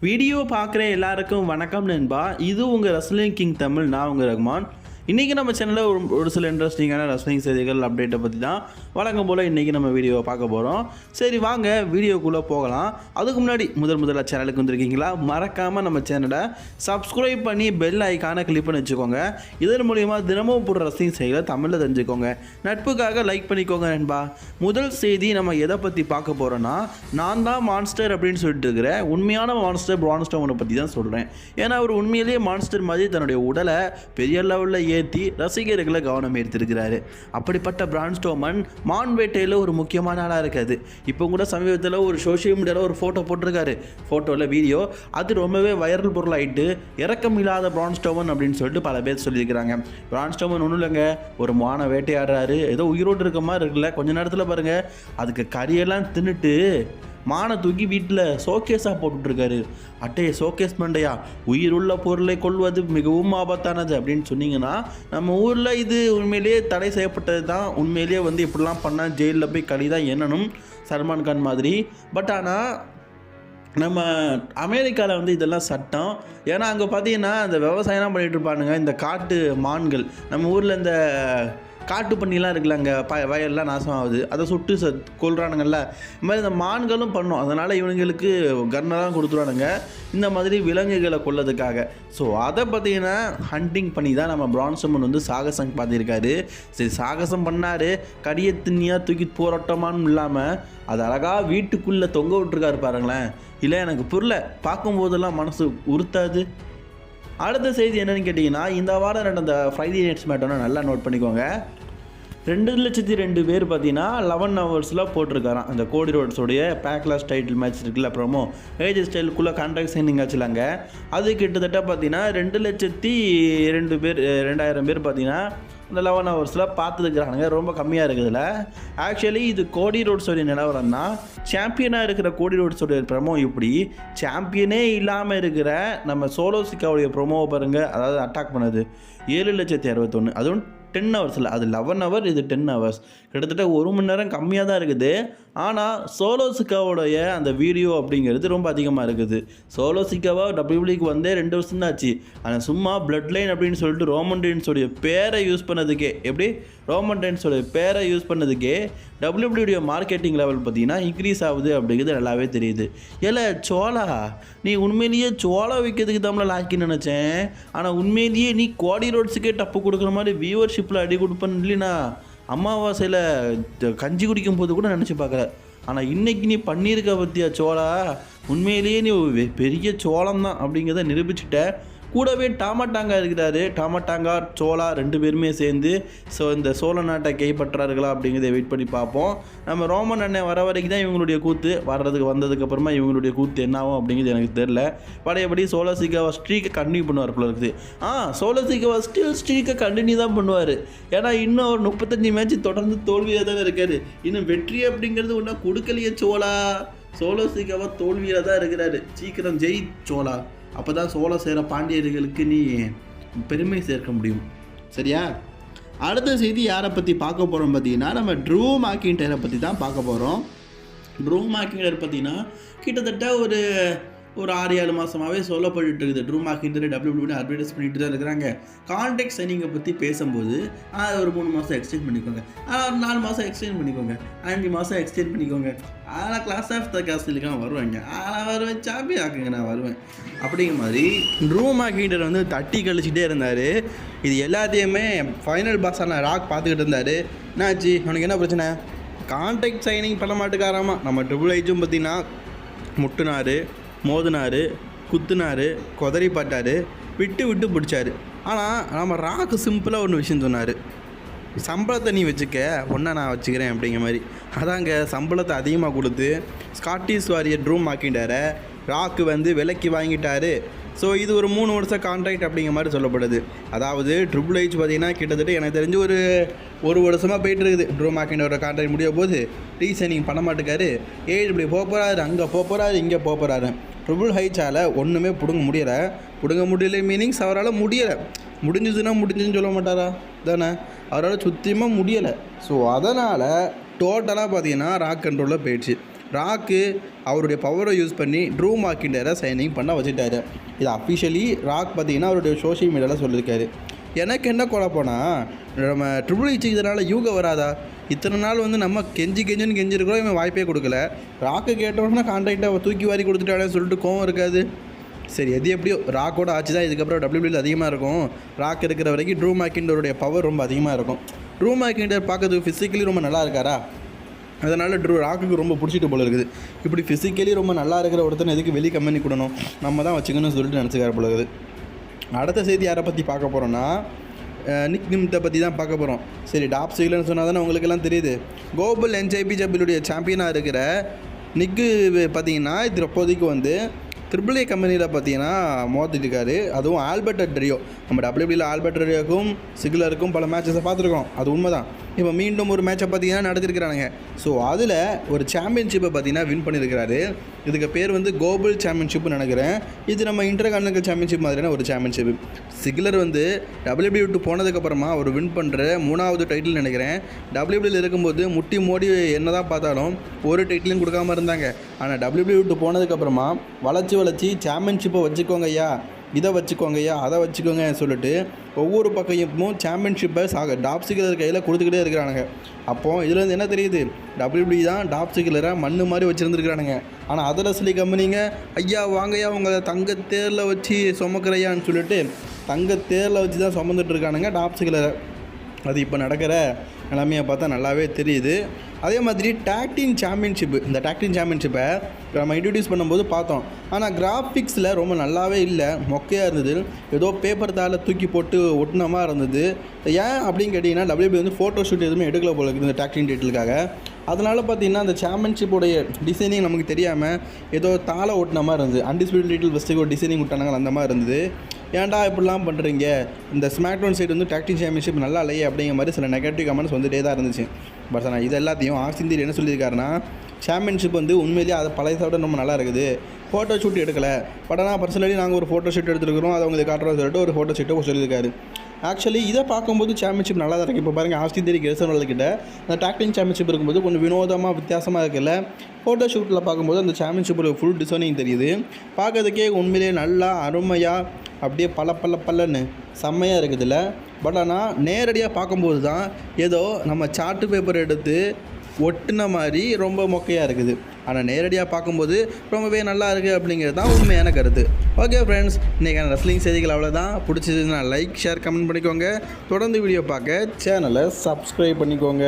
Video பார்க்குற எல்லாருக்கும் வணக்கம் நண்பா. இது உங்கள் ரஸ்லிங் கிங் தமிழ் நான் உங்கள் ரஹ்மான் இன்றைக்கி நம்ம சேனலில் ஒரு ஒரு சில இன்ட்ரெஸ்டிங்கான ரஸ்லிங் செய்திகள் அப்டேட்டை பற்றி தான் வழக்கம் போல் இன்றைக்கி நம்ம வீடியோவை பார்க்க போகிறோம் சரி வாங்க வீடியோக்குள்ளே போகலாம். அதுக்கு முன்னாடி முதல் முதல்ல சேனலுக்கு வந்திருக்கீங்களா? மறக்காமல் நம்ம சேனலை சப்ஸ்கிரைப் பண்ணி பெல் ஐக்கான கிளிக் பண்ணி வச்சுக்கோங்க. இதன் மூலிமா தினமும் போடுற ரஸ்லிங் செய்திகளை தமிழில் தெரிஞ்சுக்கோங்க. நட்புக்காக லைக் பண்ணிக்கோங்க நண்பா. முதல் செய்தி நம்ம எதை பற்றி பார்க்க போகிறோன்னா நான் தான் மான்ஸ்டர் அப்படின்னு சொல்லிட்டு இருக்கிற உண்மையான மான்ஸ்டர் பிரான்ஸ்டோனை பற்றி தான் சொல்கிறேன் ஏன்னா அவர் உண்மையிலேயே மான்ஸ்டர் மாதிரி தன்னுடைய உடலை பெரிய லெவலில் ஏற்றி ரசிகர்களை கவனம் ஈர்த்திருக்கிறாரு. அப்படிப்பட்ட பிரான்ஸ்டோமன் மான்வேட்டையில் ஒரு முக்கியமான ஆளாக இருக்காது இப்போ கூட சமீபத்தில் ஒரு சோஷியல் மீடியாவில் ஒரு ஃபோட்டோ போட்டிருக்காரு. ஃபோட்டோவில் வீடியோ அது ரொம்பவே வைரல் பொருளாயிட்டு இறக்கம் இல்லாத பிரான்ஸ்டோமன் அப்படின்னு சொல்லிட்டு பல பேர் சொல்லியிருக்கிறாங்க. பிரான்ஸ்டோமன் ஒன்றும் இல்லைங்க ஒரு மான வேட்டையாடுறாரு. ஏதோ உயிரோடு இருக்க மாதிரி இருக்குல்ல கொஞ்ச நேரத்தில் பாருங்கள் அதுக்கு கறியெல்லாம் தின்னுட்டு மானை தூக்கி வீட்டில் ஷோகேஸாக போட்டுட்ருக்காரு. அட்டையை ஷோகேஸ் மண்டையா உயிருள்ள பொருளை கொள்வது மிகவும் ஆபத்தானது அப்படின்னு சொன்னீங்கன்னா நம்ம ஊரில் இது உண்மையிலேயே தடை செய்யப்பட்டது தான் உண்மையிலேயே வந்து இப்படிலாம் பண்ணால் ஜெயிலில் போய் களி தான் எண்ணணும் சல்மான் கான் மாதிரி. பட் ஆனால் நம்ம அமெரிக்காவில் வந்து இதெல்லாம் சட்டம். ஏன்னா அங்கே பார்த்தீங்கன்னா இந்த விவசாயம்லாம் பண்ணிகிட்டு இருப்பானுங்க இந்த காட்டு மான்கள். நம்ம ஊரில் இந்த காட்டு பண்ணிலாம் இருக்குல்ல அங்கே ப வயல்லாம் நாசமாகுது. அதை சுட்டு ச கொள்றானுங்கல்ல இந்த மாதிரி இந்த மான்களும் பண்ணும். அதனால் இவனுங்களுக்கு கன்னெல்லாம் கொடுத்துருவானுங்க. இந்த மாதிரி விலங்குகளை கொல்லதுக்காக ஸோ அதை பார்த்தீங்கன்னா ஹண்டிங் பண்ணி தான் நம்ம பிரான்சமன் வந்து சாகசம் பார்த்துருக்காரு. சரி சாகசம் பண்ணார். கடியை திண்ணியாக தூக்கி போராட்டமான்னு இல்லாமல் அது அழகாக வீட்டுக்குள்ளே தொங்க விட்டுருக்காரு பாருங்களேன். இல்லை எனக்கு புரியல. பார்க்கும்போதெல்லாம் மனசு உறுத்தாது. அடுத்த செய்தி என்னென்னு கேட்டிங்கன்னா இந்த வாரம் நடந்த ஃப்ரைடே நைட்ஸ் மேட்டோன்னு நல்லா நோட் பண்ணிக்கோங்க. ரெண்டு லட்சத்தி ரெண்டு பேர் பார்த்தீங்கன்னா லெவன் ஹவர்ஸில் போட்டிருக்காராம். அந்த கோடி ரோட்ஸோடைய பேக்லாஸ் டைட்டில் மேட்ச் இருக்குல்ல அப்புறமோ ஏஜ் ஸ்டைலுக்குள்ளே கான்ட்ராக்ட் சைனிங் ஆச்சுலாங்க அது கிட்டத்தட்ட பார்த்தீங்கன்னா ரெண்டு லட்சத்தி ரெண்டு பேர் ரெண்டாயிரம் பேர் பார்த்தீங்கன்னா இந்த லெவன் ஹவர்ஸில் பார்த்துருக்குறானுங்க. ரொம்ப கம்மியாக இருக்குதுல. ஆக்சுவலி இது கோடி ரோட்ஸோடைய நிலவரம் தான். சாம்பியனாக இருக்கிற கோடி ரோட்ஸோடைய ப்ரமோ இப்படி சாம்பியனே இல்லாமல் இருக்கிற நம்ம சோலோசிக்காவுடைய ப்ரொமோவை பாருங்கள் அதாவது அட்டாக் பண்ணது. ஏழு லட்சத்தி அறுபத்தொன்று அதுவும் டென் ஹவர்ஸில் அது லெவன் ஹவர் இது டென் ஹவர்ஸ் கிட்டத்தட்ட ஒரு மணி நேரம் கம்மியாக தான் இருக்குது. ஆனால் சோலோசிக்காவோடைய அந்த வீடியோ அப்படிங்கிறது ரொம்ப அதிகமாக இருக்குது. சோலோசிக்காவா டபிள்யூபிளிக்கு வந்தே ரெண்டு வருஷம் தான் ஆச்சு ஆனால் சும்மா பிளட் லைன் அப்படின்னு சொல்லிட்டு ரோமன் டெயின்ஸோடைய பேரை யூஸ் பண்ணதுக்கே எப்படி? ரோமன் டெயின்ஸோடைய பேரை யூஸ் பண்ணதுக்கே டபிள்யூபிள்யூடைய மார்க்கெட்டிங் லெவல் பார்த்தீங்கன்னா இன்க்ரீஸ் ஆகுது அப்படிங்கிறது நல்லாவே தெரியுது. ஏல சோளா நீ உண்மையிலேயே சோளா விற்கிறதுக்கு தமிழில் லாக்கி நினச்சேன். ஆனால் உண்மையிலேயே நீ கோடி ரோட்ஸுக்கே டப்பு கொடுக்குற மாதிரி வியூவர்ஷிப்பில் அடி கொடுப்பேன் இல்லைனா? அமாவாசையில் கஞ்சி குடிக்கும் போது கூட நினச்சி பார்க்கல. ஆனால் இன்னைக்கு நீ பண்ணியிருக்க பற்றியா சோழா? உண்மையிலேயே நீ பெரிய சோளம் தான் அப்படிங்கிறத நிரூபிச்சுட்ட. கூடவே டாமாட்டாங்கா இருக்கிறாரு. டாமாட்டாங்கா சோலா ரெண்டு பேருமே சேர்ந்து ஸோ இந்த சோழ நாட்டை கைப்பற்றார்களா அப்படிங்கிறத வெயிட் பண்ணி பார்ப்போம். நம்ம ரோமன் அண்ணன் வர வரைக்கும் தான் இவங்களுடைய கூத்து வர்றதுக்கு வந்ததுக்கு அப்புறமா இவங்களுடைய கூத்து என்னாகும் அப்படிங்கிறது எனக்கு தெரில பழையபடி சோழசிகாவை ஸ்ட்ரீக்கை கண்டினியூ பண்ணுவார் போல இருக்குது. ஆ சோழசிகாவை ஸ்டில் ஸ்ட்ரீக்கை கண்டினியூ தான் பண்ணுவார். ஏன்னா இன்னும் ஒரு முப்பத்தஞ்சு மேட்ச் தொடர்ந்து தோல்வியாக தானே இருக்காரு. இன்னும் வெற்றி அப்படிங்கிறது ஒன்றா கொடுக்கலையே சோழா சோழசிகாவை தோல்வியாக தான் இருக்கிறாரு. சீக்கிரம் ஜெய் சோழா அப்போ தான் சோழ சேர பாண்டியர்களுக்கு நீ பெருமை சேர்க்க முடியும். சரியா? அடுத்த செய்தி யாரை பற்றி பார்க்க போகிறோம் பார்த்தீங்கன்னா நம்ம ட்ரூ மாக்கின்டரை பற்றி தான் பார்க்க போகிறோம் ட்ரூ மாக்கின்டர் பார்த்தீங்கன்னா கிட்டத்தட்ட ஒரு ஒரு ஆறு ஏழு மாதமாகவே சொல்லப்பட்டு இருக்குது. ட்ரூ மாக்கின்டர் டபிள்யூபிள்யூ அட்வர்டைஸ் பண்ணிட்டு தான் இருக்கிறாங்க. கான்டாக்ட் சைனிங்கை பற்றி பேசும்போது அதை ஒரு மூணு மாதம் எக்ஸ்டெண்ட் பண்ணிக்கோங்க. ஆனால் ஒரு நாலு மாதம் எக்ஸ்டெண்ட் பண்ணிக்கோங்க. அஞ்சு மாதம் எக்ஸ்டெண்ட் பண்ணிக்கோங்க. ஆனால் கிளாஸ் ஆஃப் த காஸ்ட்லிக்காக வருவாங்க. ஆனால் வருவேன் சாம்பியன் ஆக்குங்க நான் வருவேன். அப்படிங்கிற மாதிரி ட்ரூ மாக்கிண்டர் வந்து தட்டி கழிச்சிட்டே இருந்தார். இது எல்லாத்தையுமே ஃபைனல் பாஸான ராக் பார்த்துக்கிட்டு இருந்தார். என்னாச்சு? உனக்கு என்ன பிரச்சனை? கான்டாக்ட் சைனிங் பண்ண மாட்டுக்காராமா. நம்ம ட்ரிபிள் ஐஜும் பார்த்தீங்கன்னா முட்டுனார். மோதினார் குத்துனார் கொதறி விட்டு விட்டு பிடிச்சாரு. ஆனால் நம்ம ராக்கு சிம்பிளாக ஒன்று விஷயம் சொன்னார். சம்பளத்தை நீ வச்சுக்க ஒன்றா நான் வச்சுக்கிறேன் அப்படிங்கிற மாதிரி. அதாங்க சம்பளத்தை அதிகமாக கொடுத்து ஸ்காட்டிஷ் வாரியர் ட்ரூம் ஆக்கிட்டார. ராக்கு வந்து விலைக்கு வாங்கிட்டாரு. ஸோ இது ஒரு மூணு வருஷம் கான்ட்ராக்ட் அப்படிங்கிற மாதிரி சொல்லப்படுது. அதாவது ட்ரிபிள் ஹெச் பார்த்தீங்கன்னா கிட்டத்தட்ட எனக்கு தெரிஞ்சு ஒரு ஒரு வருஷமாக போயிட்டு இருக்குது ட்ரூ மாக்கினோட கான்ட்ராக்ட் முடிய போது ரீசைனிங் பண்ண மாட்டேக்காரு. ஏழு இப்படி போக போகிறாரு அங்கே போக போகிறாரு இங்கே போக போகிறாரு ட்ரிபிள் ஹைச்சால் ஒன்றுமே பிடுங்க முடியலை. பிடுங்க முடியல மீனிங்ஸ் அவரால் முடியலை. முடிஞ்சதுன்னா முடிஞ்சுன்னு சொல்ல மாட்டாரா? தானே? அவரால் சுத்தியமாக முடியலை. ஸோ அதனால் டோட்டலாக பார்த்தீங்கன்னா ராக் கண்ட்ரோலில் போயிடுச்சு. ராக்கு அவருடைய பவரை யூஸ் பண்ணி ட்ரூ மார்க்கிண்டரை சைனிங் பண்ண வச்சுட்டாரு. இது அஃபிஷியலி ராக் பார்த்தீங்கன்னா அவருடைய சோஷியல் மீடியாவில் சொல்லியிருக்காரு எனக்கு என்ன குழப்பம்னா நம்ம ட்ரிபிள் இச்சு இதனால் யூக வராதா? இத்தனை நாள் வந்து நம்ம கெஞ்சி கெஞ்சுன்னு கெஞ்சிருக்கிறோம் இவன் வாய்ப்பே கொடுக்கல. ராக்கு கேட்டோன்னா கான்ட்ராக்டை தூக்கி வாரி கொடுத்துட்டாடேன்னு சொல்லிட்டு கோவம் இருக்காது. சரி எது எப்படியோ ராக்கோட ஆச்சு தான் இதுக்கப்புறம் டபிள்யூபிள்யூ அதிகமாக இருக்கும். ராக் இருக்கிற வரைக்கும் ட்ரூ மேக்கிண்டருடைய பவர் ரொம்ப அதிகமாக இருக்கும். ட்ரூ மேக்கிண்டர் பார்க்கறதுக்கு ஃபிசிக்கலி ரொம்ப நல்லா இருக்காரா? அதனால் ட்ரூ ராக்குக்கு ரொம்ப பிடிச்சிட்டு போல இருக்குது. இப்படி ஃபிசிக்கலி ரொம்ப நல்லா இருக்கிற ஒருத்தனை எதுக்கு வெளி கம்பெனி கொடுக்கணும் நம்ம தான் வச்சுக்கணும்னு சொல்லிட்டு நினச்சிக்கார போல இருக்குது. அடுத்த செய்தி யாரை பற்றி பார்க்க போகிறோன்னா நிக் நிமித்தை பற்றி தான் பார்க்க போகிறோம் சரி டாப் சீலன்னு சொன்னால் தானே உங்களுக்கெல்லாம் தெரியுது. கோபல் என்ஜேபி ஜபிளுடைய சாம்பியனாக இருக்கிற நிக்கு பார்த்தீங்கன்னா இது இப்போதைக்கு வந்து ட்ரிபிள் ஏ கம்பெனியில் பார்த்தீங்கன்னா மோதிட்டுருக்காரு அதுவும் ஆல்பர்ட் ட்ரியோ நம்ம டபிள்யூபியில் ஆல்பர்ட் ட்ரியோக்கும் சிக்லருக்கும் பல மேட்சஸை பார்த்துருக்கோம் அது உண்மைதான். இப்போ மீண்டும் ஒரு மேட்சை பார்த்தீங்கன்னா நடத்திருக்கிறானுங்க. ஸோ அதில் ஒரு சாம்பியன்ஷிப்பை பார்த்தீங்கன்னா வின் பண்ணியிருக்கிறாரு இதுக்கு பேர் வந்து கோகுல் சாம்பியன்ஷிப்னு நினைக்கிறேன். இது நம்ம இன்டர் கான்டினல் சாம்பியன்ஷிப் மாதிரியான ஒரு சாம்பியன்ஷிப் சிக்லர் வந்து டபிள்யூபிள்யூ விட்டு போனதுக்கப்புறமா அவர் வின் பண்ணுற மூணாவது டைட்டில் நினைக்கிறேன். டபிள்யூபிள்யூவில் இருக்கும்போது முட்டி மோடி என்ன தான் பார்த்தாலும் ஒரு டைட்டிலையும் கொடுக்காம இருந்தாங்க. ஆனால் டபிள்யூபிள்யூ விட்டு போனதுக்கப்புறமா வளர்ச்சி வளர்ச்சி சாம்பியன்ஷிப்பை வச்சுக்கோங்க ஐயா. இதை வச்சுக்கோங்க ஐயா அதை வச்சுக்கோங்க சொல்லிட்டு ஒவ்வொரு பக்கமும் சாம்பியன்ஷிப்பை சாக டாப் சிக்கலர் கையில் கொடுத்துக்கிட்டே இருக்கிறானுங்க. அப்போது இதுலேருந்து என்ன தெரியுது? டபிள்யூபிள்யூ தான் டாப் சிக்கலரை மண்ணு மாதிரி வச்சுருந்துருக்கானுங்க ஆனால் அதில் சொல்லி கம்பெனிங்க ஐயா வாங்கய்யா உங்களை தங்க தேரில் வச்சு சுமக்கிறையான்னு சொல்லிட்டு தங்க தேரில் வச்சு தான் சுமந்துட்டு இருக்கானுங்க டாப் சிக்கலரை அது இப்போ நடக்கிற நிலைமையை பார்த்தா நல்லாவே தெரியுது. அதே மாதிரி டாக்டிங் சாம்பியன்ஷிப்பு இந்த டாக்டிங் சாம்பியன்ஷிப்பை நம்ம இன்ட்ரடியூஸ் பண்ணும்போது பார்த்தோம். ஆனால் கிராஃபிக்ஸில் ரொம்ப நல்லாவே இல்லை. மொக்கையாக இருந்தது. ஏதோ பேப்பர் தாளை தூக்கி போட்டு ஒட்டினமாக இருந்தது. ஏன் அப்படின்னு கேட்டிங்கன்னா டபிள்யூபி வந்து ஃபோட்டோ ஷூட் எதுவுமே எடுக்கல போல இருக்குது இந்த டாக்டிங் டேட்டிலுக்காக அதனால் பார்த்தீங்கன்னா அந்த சாம்பியன்ஷிப்போடைய டிசைனிங் நமக்கு தெரியாமல் ஏதோ தாளை ஓட்டின மாதிரி இருந்தது. அன்டிஸ்பியூட் லிட்டில் ஃபஸ்ட்டுக்கு ஒரு டிசைனிங் விட்டானாங்க அந்த மாதிரி இருந்தது. ஏன்டா இப்படிலாம் பண்ணுறீங்க இந்த ஸ்மாக்டவுன் சைடு வந்து டாக்டிக் சாம்பியன்ஷிப் நல்லா இல்லையே அப்படிங்கிற மாதிரி சில நெகட்டிவ் கமெண்ட்ஸ் வந்துட்டே தான் இருந்துச்சு. பட் ஆனால் இது எல்லாத்தையும் ஆக்சிந்தீர் என்ன சொல்லியிருக்காருன்னா சாம்பியன்ஷிப் வந்து உண்மையிலேயே அது பழையசோட ரொம்ப நல்லா இருக்குது. ஃபோட்டோ ஷூட் எடுக்கலை. பட் ஆனால் பர்சனலி நாங்கள் ஒரு ஃபோட்டோ ஷூட் எடுத்துருக்கிறோம் அதை உங்களுக்கு காட்டுறோம் சொல்லிட்டு ஒரு ஃபோட்டோ ஷூட்டை சொல்லியிருக்காரு. ஆக்சுவலி இதை பார்க்கும்போது சாம்பியன்ஷிப் நல்லா தான் இருக்குது இப்போ பாருங்கள் ஆஸ்திந்தேரி கிட்ட அந்த டாக்டிங் சாம்பியன்ஷிப் இருக்கும்போது கொஞ்சம் வினோதமாக வித்தியாசமாக இருக்குல்ல ஃபோட்டோ ஷூட்டில் பார்க்கும்போது அந்த சாம்பியன்ஷிப்போட ஃபுல் டிசைனிங் தெரியுது. பார்க்கறதுக்கே உண்மையிலேயே நல்லா அருமையாக அப்படியே பல பல பல்லன்னு செம்மையாக இருக்குதுல்ல. பட் ஆனால் நேரடியாக பார்க்கும்போது தான் ஏதோ நம்ம சார்ட்டு பேப்பர் எடுத்து ஒட்டின மாதிரி ரொம்ப மொக்கையாக இருக்குது. ஆனால் நேரடியாக பார்க்கும்போது ரொம்பவே நல்லா இருக்குது அப்படிங்கிறது தான் உண்மையான கருத்து. ஓகே ஃப்ரெண்ட்ஸ் இன்றைக்கான ரெஸ்லிங் செய்திகள் அவ்வளோதான் பிடிச்சதுன்னா லைக் ஷேர் கமெண்ட் பண்ணிக்கோங்க. தொடர்ந்து வீடியோ பார்க்க சேனலை சப்ஸ்கிரைப் பண்ணிக்கோங்க.